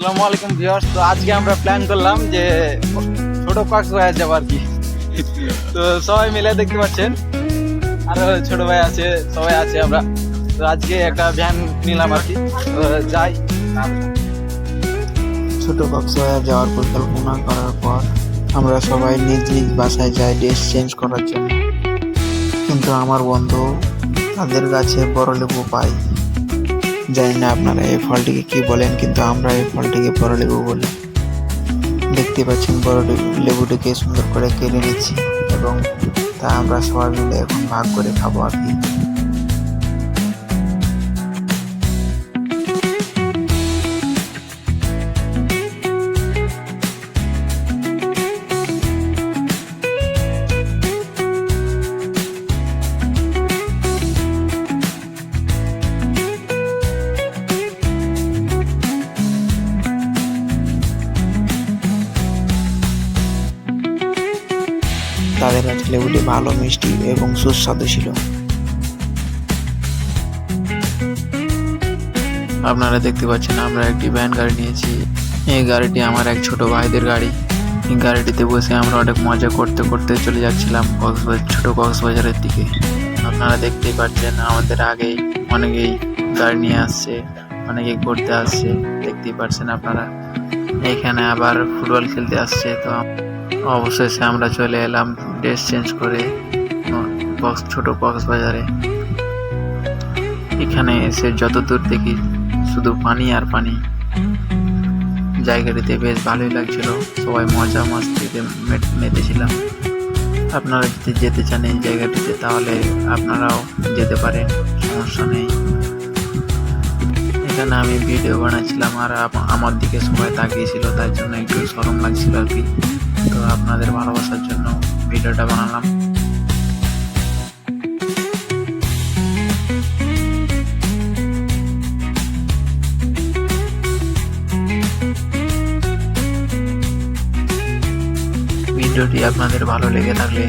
আসসালামু আলাইকুম ভিউয়ার্স। তো আজকে আমরা প্ল্যান করলাম যে ছোট কক্সবাজার যাব আর কি। তো সবাই মিলে দেখতে পাচ্ছেন, আরও ছোট ভাই আছে, সবাই আছে আমরা। তো আজকে একটা ভ্যান নিলাম আর কি। যাই। ছোট কক্সবাজার যাওয়ার পরিকল্পনা করার পর আমরা সবাই নিজ নিজ বাসায় যাই ড্রেস চেঞ্জ করার জন্য। কিন্তু আমার বন্ধু তাদের কাছে বড় লেবু পাই জানি না আপনারা এই ফলটিকে কি বলেন, কিন্তু আমরা এই ফলটিকে বড় লেবু বলি। দেখতে পাচ্ছেন, বড় লেবুটিকে সুন্দর করে কেটে নিচ্ছি এবং তা আমরা সবাই মিলে এখন ভাগ করে খাব আর কি। তাদের কাছে লেবুটি ভালো, মিষ্টি এবং সুস্বাদু ছিল। আপনারা দেখতে পাচ্ছেন, আমরা একটি ভ্যান গাড়ি নিয়েছি। এই গাড়িটি আমার এক ছোট ভাইদের গাড়ি। এই গাড়িটিতে বসে আমরা অনেক মজা করতে করতে চলে যাচ্ছিলাম কক্সবাজার ছোট কক্সবাজারের দিকে। আপনারা দেখতেই পাচ্ছেন, আমাদের আগেই অনেকেই গাড়ি নিয়ে আসছে অনেকে ঘুরতে আসছে। দেখতেই পাচ্ছেন আপনারা, এখানে আবার ফুটবল খেলতে আসছে, তো অবশেষে আমরা চলে এলাম ড্রেস চেঞ্জ করে কক্স ছোট কক্সবাজারে এখানে এসে যত দূর দেখি শুধু পানি আর পানি। জায়গাটিতে বেশ ভালোই লাগছিল। সবাই মজা মাস্তিতে মেতেছিলাম। আপনারা যদি যেতে চান এই জায়গাটিতে, তাহলে আপনারাও যেতে পারেন। সমস্যা নেই। এখানে আমি ভিডিও বানাচ্ছিলাম আর আমার দিকে সবাই তাকিয়েছিল, তার জন্য একটু সরম লাগছিল আর কি। তো আপনাদের ভালোবাসার জন্য ভিডিওটা বানালাম। ভিডিওটি আপনাদের ভালো লেগে থাকলে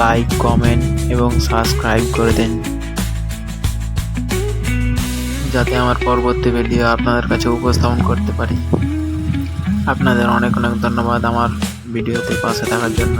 লাইক কমেন্ট এবং সাবস্ক্রাইব করে দেন। যাতে আমার পরবর্তী ভিডিও আপনাদের কাছে উপস্থাপন করতে পারি। আপনাদের অনেক অনেক ধন্যবাদ আমার ভিডিওতে পাশে থাকার জন্য।